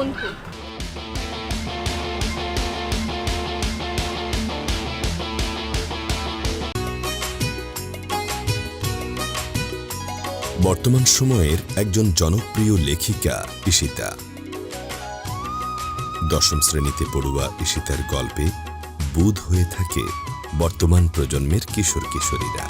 বন্ধু। বর্তমান সময়ের একজন জনপ্রিয় লেখিকা ঈশিতা। দশম শ্রেণীতে পড়ুয়া ঈশিতার গল্পে বুধ হয়ে থাকে বর্তমান প্রজন্মের কিশোর কিশোরীরা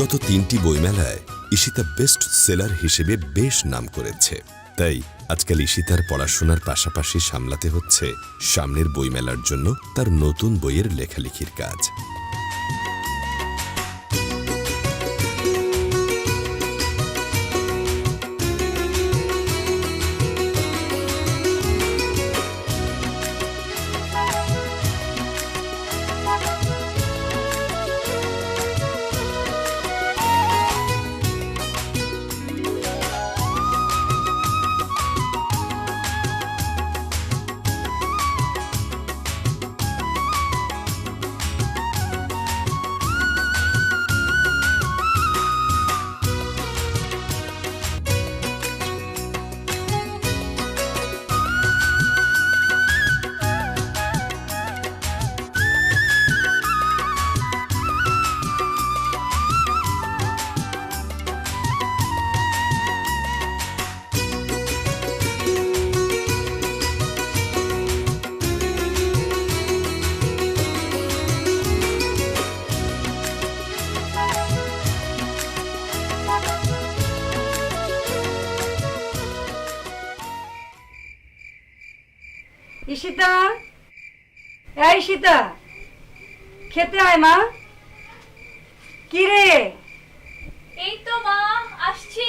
গত তিনটি বইমেলায় ঈশিতা বেস্ট সেলার হিসেবে বেশ নাম করেছে। তাই আজকাল ঈশিতার পড়াশোনার পাশাপাশি সামলাতে হচ্ছে সামনের বইমেলার জন্য তার নতুন বইয়ের লেখালেখির কাজ। ঈশিতা? এই ঈশিতা খেতে আয় মা। কি রে? এই তো মা আসছি।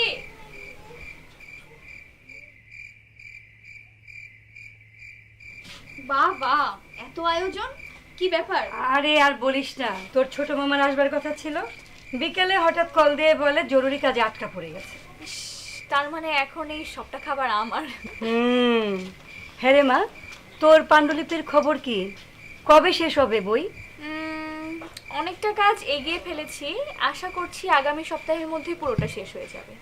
বাহ বাহ এত আয়োজন? কি ব্যাপার? আরে আর বলিস না তোর ছোট মামার আসবার কথা ছিল। বিকেলে হঠাৎ কল দিয়ে বলে জরুরি কাজে আটকা পড়ে গেছে। তার মানে এখন এই সবটা খাবার আমার। হুম হ্যাঁ রে মা তোর পাণ্ডুলিপির খবর কি? কবে শেষ হবে বই? অনেকটা কাজ এগিয়ে ফেলেছি। আশা করছি আগামী সপ্তাহের মধ্যে পুরোটা শেষ হয়ে যাবে।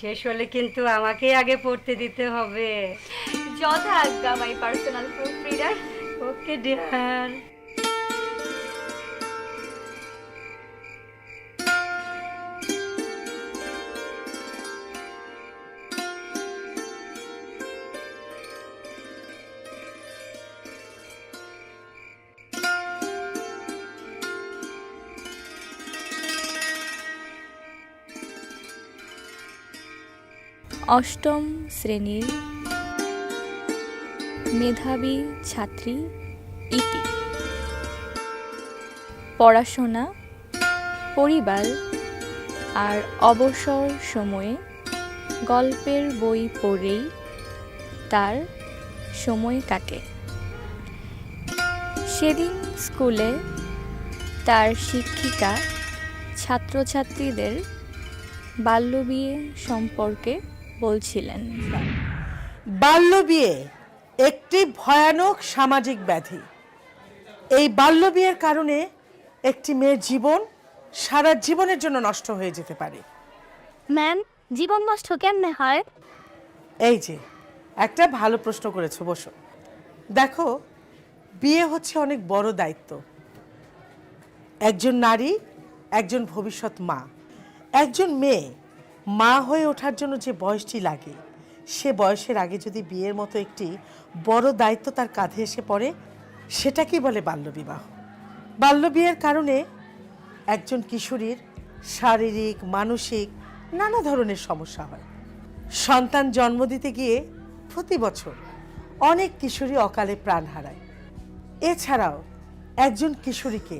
শেষ হলে কিন্তু আমাকে আগে পড়তে দিতে হবে। যথা আজ্ঞা my personal proof reader okay dear অষ্টম শ্রেণির মেধাবী ছাত্রী ইতি। পড়াশোনা, পরিবার আর অবসর সময়ে গল্পের বই পড়েই তার সময় কাটে। সেদিন স্কুলে তার শিক্ষিকা, ছাত্রছাত্রীদের বাল্যবিয়ে সম্পর্কে বলছিলেন। বাল্যবিয়ে একটি ভয়ানক সামাজিক ব্যাধি। এই বাল্যবিয়ের কারণে একটি মেয়ের জীবন সারা জীবনের জন্য নষ্ট হয়ে যেতে পারে। ম্যাম জীবন নষ্ট কেমনে হয়? এই যে একটা ভালো প্রশ্ন করেছ বসো। দেখো বিয়ে হচ্ছে অনেক বড় দায়িত্ব। একজন নারী একজন ভবিষ্যৎ মা। একজন মেয়ে মা হয়ে ওঠার জন্য যে বয়সটি লাগে, সে বয়সের আগে যদি বিয়ের মতো একটি বড় দায়িত্ব তার কাঁধে এসে পড়ে, সেটাকেই বলে বাল্যবিবাহ। বাল্যবিয়ের কারণে একজন কিশোরীর শারীরিক, মানসিক নানা ধরনের সমস্যা হয়। সন্তান জন্ম দিতে গিয়ে প্রতি বছর অনেক কিশোরী অকালে প্রাণ হারায়। এছাড়াও একজন কিশোরীকে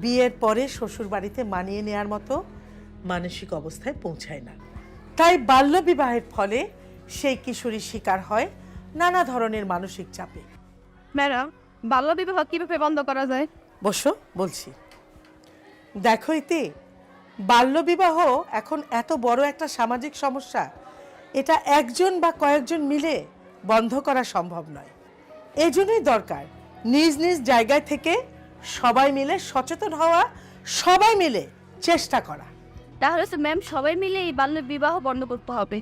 বিয়ের পরে শ্বশুরবাড়িতে মানিয়ে নেয়ার মতো মানসিক অবস্থায় পৌঁছায় না। তাই বাল্যবিবাহের ফলে সেই কিশোরীর শিকার হয় নানা ধরনের মানসিক চাপে। ম্যাডাম বাল্য বিবাহ কীভাবে বন্ধ করা যায়? বসো বলছি। দেখো ইতি বাল্যবিবাহ এখন এত বড় একটা সামাজিক সমস্যা এটা একজন বা কয়েকজন মিলে বন্ধ করা সম্ভব নয়। এই জন্যই দরকার নিজ নিজ জায়গায় থেকে সবাই মিলে সচেতন হওয়া সবাই মিলে চেষ্টা করা। তাহলে তো ম্যাম সবাই মিলে এই বাল্য বিবাহ বন্ধ করতে হবে।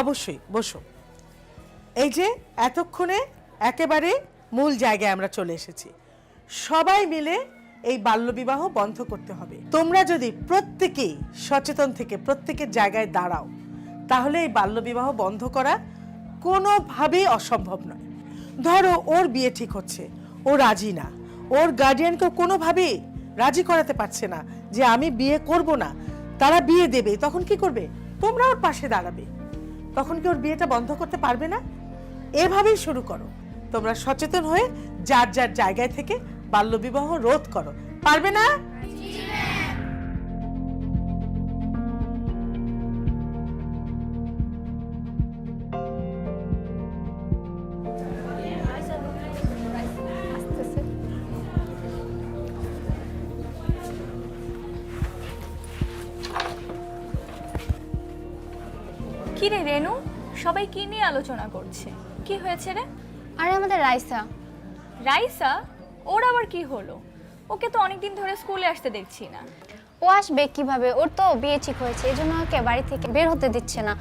অবশ্যই, বসো। এই যে এতক্ষণে একেবারে মূল জায়গায় আমরা চলে এসেছি। সবাই মিলে এই বাল্যবিবাহ বন্ধ করতে হবে। তোমরা যদি প্রত্যেকেই সচেতন থেকে প্রত্যেকের জায়গায় দাঁড়াও, তাহলে এই বাল্যবিবাহ বন্ধ করা কোনোভাবেই অসম্ভব নয়। ধরো ওর বিয়ে ঠিক হচ্ছে, ও রাজি না। ওর গার্ডিয়ানকেও কোনোভাবেই রাজি করাতে পারছে না যে আমি বিয়ে করব না। তারা বিয়ে দেবে, তখন কি করবে? তোমরা ওর পাশে দাঁড়াবে। তখন কি ওর বিয়েটা বন্ধ করতে পারবে না? এভাবেই শুরু করো। তোমরা সচেতন হয়ে যার যার জায়গায় থেকে বাল্যবিবাহ রোধ করো। পারবে না? কি রে রেনু? সবাই কি নিয়ে আলোচনা করছে? কি হয়েছে রে? আরে আমাদের রাইসা। রাইসা? ওর আবার কি হলো? ওকে তো অনেকদিন ধরে স্কুলে আসতে দেখছি না। ও আসবে কীভাবে? ওর তো বিয়ে ঠিক হয়েছে এই জন্য ওকে বাড়ি থেকে বের হতে দিচ্ছে না।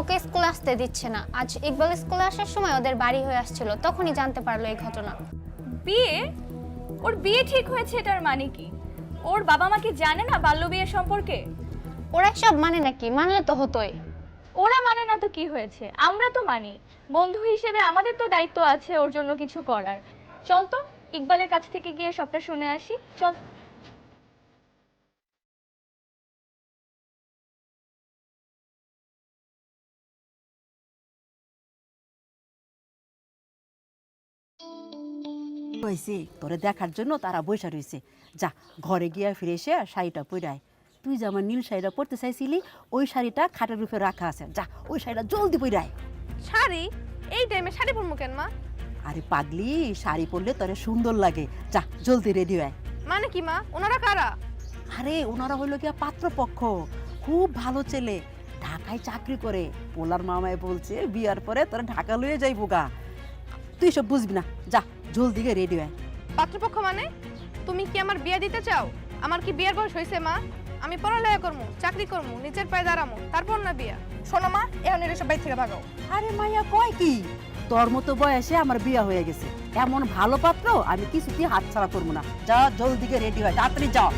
ওকে স্কুলে আসতে দিচ্ছে না। আজ ইকবাল স্কুলে আসার সময় ওদের বাড়ি হয়ে আসছিল তখনই জানতে পারল এই ঘটনা। বিয়ে? ওর বিয়ে ঠিক হয়েছে এটার মানে কি? ওর বাবা মা কি জানে না বাল্য বিয়ে সম্পর্কে? ওরা সব মানে নাকি? মানলে তো হতোই। ওরা মানে না তো কি হয়েছে? আমরা তো মানি। বন্ধু হিসেবে আমাদের তো দায়িত্ব আছে ওর জন্য কিছু করার। চল তো, ইকবালের কাছ থেকে গিয়ে সবটা শুনে আসি। চল। হয়েছে, তোরে দেখার জন্য তারা বৈশা রয়েছে যা, ঘরে গিয়া ফিরে এসে শাড়িটা পরায় তুই যে আমার নীল শাড়িটা পরতে চাইছিলি ওই শাড়িটা খাটের রূপে রাখা আছে। যা ওই শাড়িটা জলদি পরায় শাড়ি? এই টাইমে শাড়ি পরবো কেন মা? আরে পাগলি শাড়ি পরলে তোরে সুন্দর লাগে। যা জলদি রেডি হয়। মানে কি মা? ওনারা কারা? আরে ওনারা হইল কি পাত্রপক্ষ। খুব ভালো ছেলে। ঢাকায় চাকরি করে। পোলার মামায় বলছে বিয়ার পরে তোরা ঢাকা লয়ে যাইবো গা। তুই সব বুঝবি না। যা জলদি রেডি হয়। পাত্রপক্ষ মানে? তুমি কি আমার বিয়ে দিতে চাও? আমার কি বিয়ের বয়স হয়েছে মা? আমি পড়ালেখা করব চাকরি করব নিজের পায়ে দাঁড়াবো তারপর না বিয়া। শোনো মা এখন এর সবাই থেকে ভাগাও। আরে মাইয়া কয় কি? তোর মতো বয়সে আমার বিয়া হয়ে গেছে। এমন ভালো পাত্র আমি কিছুতেই হাত ছাড়া করব না। যা জলদি রেডি হয় তাড়াতাড়ি যাও।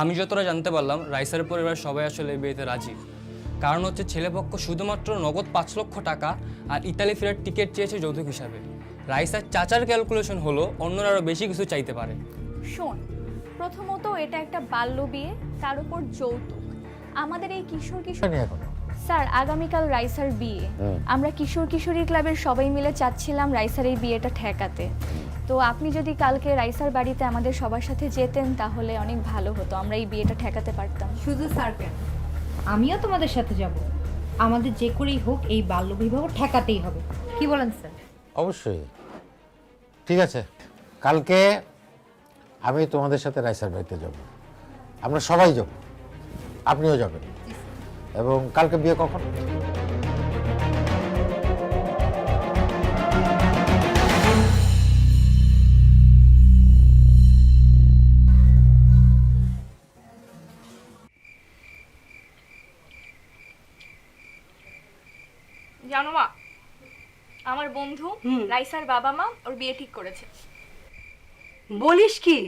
আমি যতটা জানতে পারলাম রাইসার পরিবার সবাই আসলে এই বিয়েতে রাজি। কারণ হচ্ছে ছেলেপক্ষ শুধুমাত্র নগদ পাঁচ লক্ষ টাকা আর ইতালি ফেরার টিকিট চেয়েছে যৌতুক হিসাবে। রাইসার চাচার ক্যালকুলেশন হলো অন্যরা আরও বেশি কিছু চাইতে পারে। শোন প্রথমত এটা একটা বাল্য বিয়ে তার উপর যৌতুক। আমাদের এই কিশোর কিশোর স্যার আগামীকাল রাইসার বিয়ে। আমরা কিশোর কিশোরী ক্লাবের সবাই মিলে চাচ্ছিলাম রাইসার এই বিয়েটা ঠেকাতে। তো আপনি যদি কালকে রাইসার বাড়িতে আমাদের সবার সাথে যেতেন তাহলে অনেক ভালো হতো। আমরা এই বিয়েটা ঠেকাতে পারতাম। শুধু স্যার কেন? আমিও তোমাদের সাথে যাব। আমাদের যে করেই হোক এই বাল্যবিবাহ ঠেকাতেই হবে। কি বলেন স্যার? অবশ্যই। ঠিক আছে। কালকে আমি তোমাদের সাথে রাইসার বাড়িতে যাব। আমরা সবাই যাব। আপনিও যাবেন। এবং কালকে বিয়ে কখন? রাইসার বাবা মা ওর বিয়ে ঠিক করেছে। বলিস কি?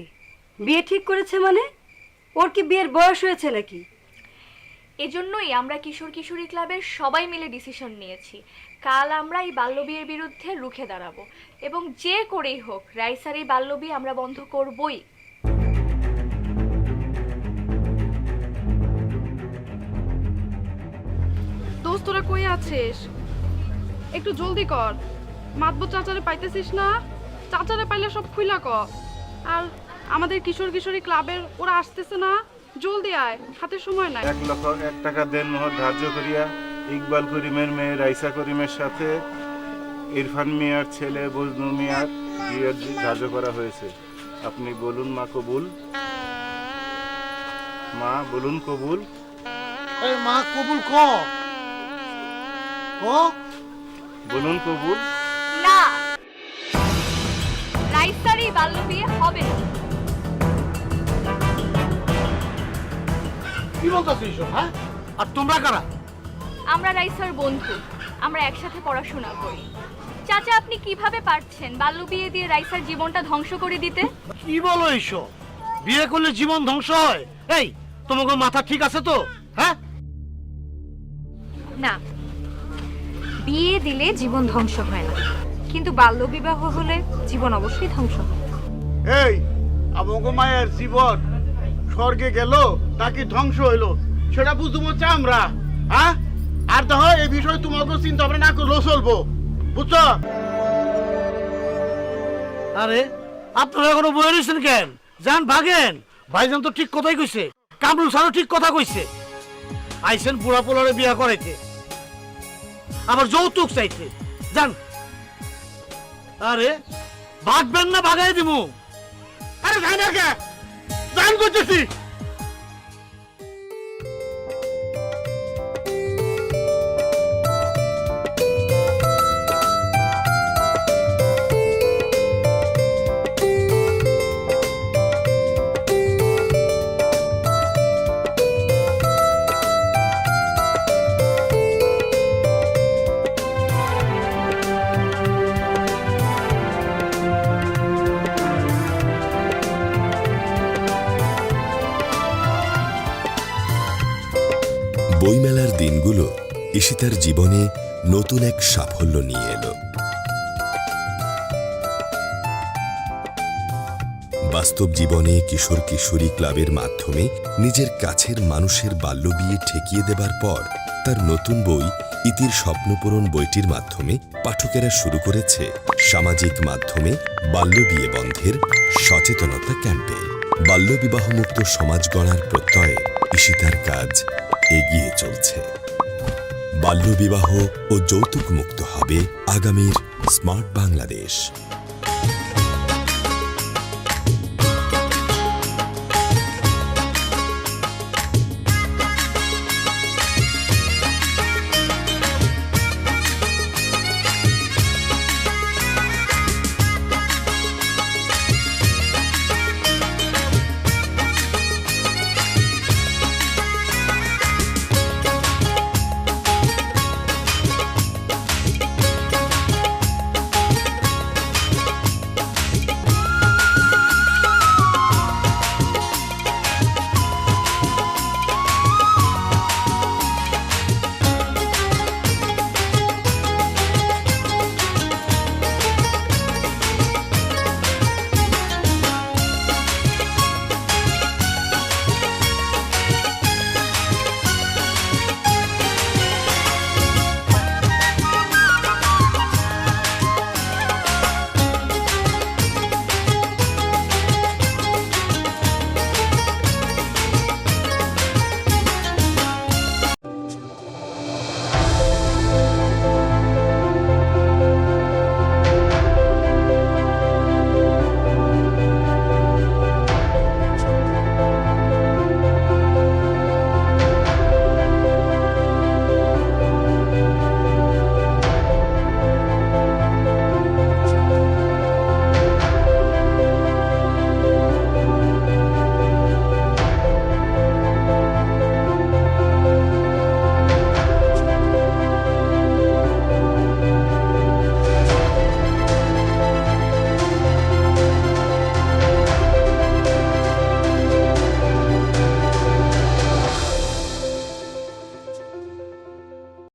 বিয়ে ঠিক করেছে মানে? ওর কি বিয়ের বয়স হয়েছে নাকি? এজন্যই আমরা কিশোর কিশোরী ক্লাবের সবাই মিলে ডিসিশন নিয়েছি। কাল আমরা এই বাল্যবিয়ের বিরুদ্ধে রুখে দাঁড়াবো এবং যে করেই হোক রাইসার এই বাল্যবিয়ে আমরা বন্ধ করবই। দোস্ত তোরা কই আছিস? একটু জলদি কর। মাতবো চাচারে পাইতেছিস না? চাচারে পাইলে সব খুইলা ক। আর আমাদের কিশোর কিশোরী ক্লাবের ওরা আসতেছে না? জলদি আয় হাতে সময় নাই। এক লক্ষ এক টাকা দেন মোহর ধার্য করিয়া ইকবাল করিমের মেয়ে রাইসা করিমের সাথে ইরফান মিয়ার ছেলে বজনু মিয়ার বিয়ের ধার্য করা হয়েছে। আপনি বলুন মা কবুল। মা বলুন কবুল। এই মা কবুল ক? ক? বলুন কবুল। বাল্য বিয়ে হবে না। কি বলতেছিস এসব হ্যাঁ? আর তোমরা কারা? আমরা রাইসার বন্ধু। আমরা একসাথে পড়াশোনা করি। চাচা আপনি কীভাবে পারছেন বাল্য বিয়ে দিয়ে রাইসার জীবনটা ধ্বংস করে দিতে? কি বলো এইসব? বিয়ে করলে জীবন ধ্বংস হয়? এই তোমাকে মাথা ঠিক আছে তো? হ্যাঁ? না। বিয়ে দিলে জীবন ধ্বংস হয় না। কিন্তু বাল্যবিবাহ হলে জীবন অবশ্যই ধ্বংস হয়। এই আমাকে মায়ের জীবন স্বর্গে গেল তাকে ধ্বংস হইল? সেটা বুঝব হচ্ছে আমরা হ্যাঁ? আর দেখো এই বিষয়ে তোমাকে চিন্তা ভাবনা না করলেও চলবো বুঝছ? আরে, আপনারা এখনও বয়ে রয়েছেন কেন? যান, ভাগেন। ভাইজান তো ঠিক কথাই কইছে। কামরুল স্যারও ঠিক কথা কইছে। আইসেন বুড়া পোলারে বিয়া করাইতে। আবার যৌতুক চাইছে যান। আরে ভাগবেন না, ভাগাই দিমু। আরে যাই না কে যান করতেছি। দিনগুলো ঈশিতার জীবনে নতুন এক সাফল্য নিয়ে এলো। বাস্তব জীবনে কিশোর কিশোরী ক্লাবের মাধ্যমে নিজের কাছের মানুষের বাল্যবিয়ে ঠেকিয়ে দেবার পর তার নতুন বই, ইতির স্বপ্নপূরণ বইটির মাধ্যমে পাঠকেরা শুরু করেছে সামাজিক মাধ্যমে বাল্য বিয়ে বন্ধের সচেতনতা ক্যাম্পেইন বাল্যবিবাহমুক্ত সমাজ গড়ার প্রত্যয়ে ঈশিতার কাজ এগিয়ে চলছে। বাল্যবিবাহ ও যৌতুক মুক্ত হবে আগামীর স্মার্ট বাংলাদেশ।